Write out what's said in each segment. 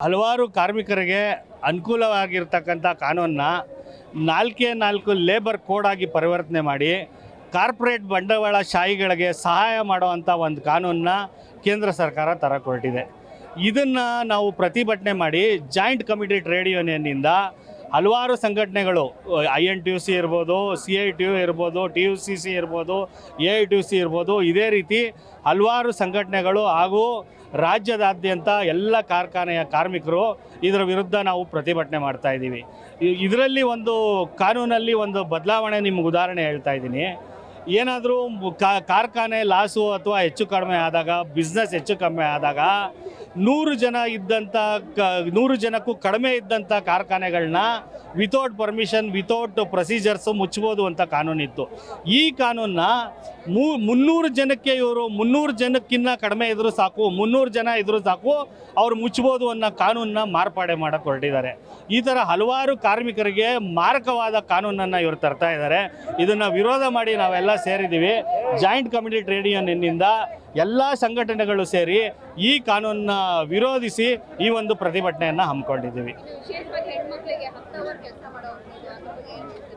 ಹಲವಾರು ಕಾರ್ಮಿಕರಿಗೆ ಅನುಕೂಲವಾಗಿರ್ತಕ್ಕಂಥ ಕಾನೂನನ್ನ ನಾಲ್ಕೇ ನಾಲ್ಕು ಲೇಬರ್ ಕೋಡ್ ಆಗಿ ಪರಿವರ್ತನೆ ಮಾಡಿ ಕಾರ್ಪೊರೇಟ್ ಬಂಡವಾಳ ಶಾಹಿಗಳಿಗೆ ಸಹಾಯ ಮಾಡುವಂಥ ಒಂದು ಕಾನೂನನ್ನ ಕೇಂದ್ರ ಸರ್ಕಾರ ತರಕೊಟ್ಟಿದೆ ಇದನ್ನು ನಾವು ಪ್ರತಿಭಟನೆ ಮಾಡಿ ಜಾಯಿಂಟ್ ಕಮಿಟಿ ಟ್ರೇಡ್ ಯೂನಿಯನ್ನಿಂದ ಹಲವಾರು ಸಂಘಟನೆಗಳು, I N T U C ಇರ್ಬೋದು, ಸಿ ಐ ಟಿ ಯು ಇರ್ಬೋದು, ಟಿ ಯು ಸಿ ಸಿ ಇರ್ಬೋದು, A I T U C ಇರ್ಬೋದು, ಇದೇ ರೀತಿ ಹಲವಾರು ಸಂಘಟನೆಗಳು ಹಾಗೂ ರಾಜ್ಯದಾದ್ಯಂತ ಎಲ್ಲ ಕಾರ್ಖಾನೆಯ ಕಾರ್ಮಿಕರು ಇದರ ವಿರುದ್ಧ ನಾವು ಪ್ರತಿಭಟನೆ ಮಾಡ್ತಾ ಇದ್ದೀವಿ. ಇದರಲ್ಲಿ ಒಂದು ಕಾನೂನಲ್ಲಿ ಒಂದು ಬದಲಾವಣೆ ನಿಮ್ಗೆ ಉದಾಹರಣೆ ಹೇಳ್ತಾ ಇದ್ದೀನಿ. ಏನಾದರೂ ಕಾರ್ಖಾನೆ ಲಾಸು ಅಥವಾ ಹೆಚ್ಚು ಕಡಿಮೆ ಆದಾಗ ಬಿಸ್ನೆಸ್ ಹೆಚ್ಚು ಕಡಿಮೆ ಆದಾಗ ನೂರು ಜನ ಇದ್ದಂಥ ಕ, ನೂರು ಜನಕ್ಕೂ ಕಡಿಮೆ ಇದ್ದಂಥ ಕಾರ್ಖಾನೆಗಳನ್ನ ವಿತೌಟ್ ಪರ್ಮಿಷನ್ ವಿತೌಟ್ ಪ್ರೊಸೀಜರ್ಸು ಮುಚ್ಬೋದು ಅಂತ ಕಾನೂನಿತ್ತು. ಈ ಕಾನೂನನ್ನ ಮೂ, ಮುನ್ನೂರು ಜನಕ್ಕೆ ಇವರು, ಮುನ್ನೂರು ಜನಕ್ಕಿಂತ ಕಡಿಮೆ ಇದ್ದರೂ ಸಾಕು, ಮುನ್ನೂರು ಜನ ಇದ್ದರೂ ಸಾಕು, ಅವ್ರು ಮುಚ್ಬೋದು ಅನ್ನೋ ಕಾನೂನನ್ನ ಮಾರ್ಪಾಡೆ ಮಾಡಕ್ಕೆ ಹೊರಟಿದ್ದಾರೆ. ಈ ಥರ ಹಲವಾರು ಕಾರ್ಮಿಕರಿಗೆ ಮಾರಕವಾದ ಕಾನೂನನ್ನು ಇವರು ತರ್ತಾ ಇದ್ದಾರೆ. ಇದನ್ನು ವಿರೋಧ ಮಾಡಿ ನಾವೆಲ್ಲ ಸೇರಿದ್ದೀವಿ. ಜಾಯಿಂಟ್ ಕಮಿಟಿ ಟ್ರೇಡ್ ಯೂನಿಯನ್ನಿಂದ ಎಲ್ಲ ಸಂಘಟನೆಗಳು ಸೇರಿ ಈ ಕಾನೂನನ್ನ ವಿರೋಧಿಸಿ ಈ ಒಂದು ಪ್ರತಿಭಟನೆಯನ್ನು ಹಮ್ಮಿಕೊಂಡಿದ್ದೀವಿ?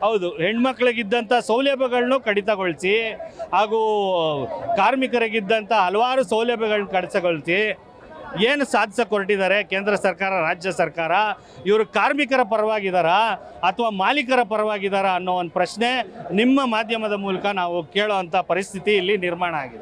ಹೌದು ಹೆಣ್ಮಕ್ಳಿಗಿದ್ದಂಥ ಸೌಲಭ್ಯಗಳನ್ನು ಕಡಿತಗೊಳಿಸಿ ಹಾಗೂ ಕಾರ್ಮಿಕರಿಗಿದ್ದಂಥ ಹಲವಾರು ಸೌಲಭ್ಯಗಳನ್ನ ಕಡಿತಗೊಳಿಸಿ ಏನು ಸಾಧಿಸಕ್ಕೆ ಹೊರಟಿದ್ದಾರೆ ಕೇಂದ್ರ ಸರ್ಕಾರ ರಾಜ್ಯ ಸರ್ಕಾರ ಇವರು ಕಾರ್ಮಿಕರ ಪರವಾಗಿದ್ದಾರಾ ಅಥವಾ ಮಾಲೀಕರ ಪರವಾಗಿದ್ದಾರಾ ಅನ್ನೋ ಒಂದು ಪ್ರಶ್ನೆ ನಿಮ್ಮ ಮಾಧ್ಯಮದ ಮೂಲಕ ನಾವು ಕೇಳೋ ಅಂಥ ಪರಿಸ್ಥಿತಿ ಇಲ್ಲಿ ನಿರ್ಮಾಣ ಆಗಿದೆ.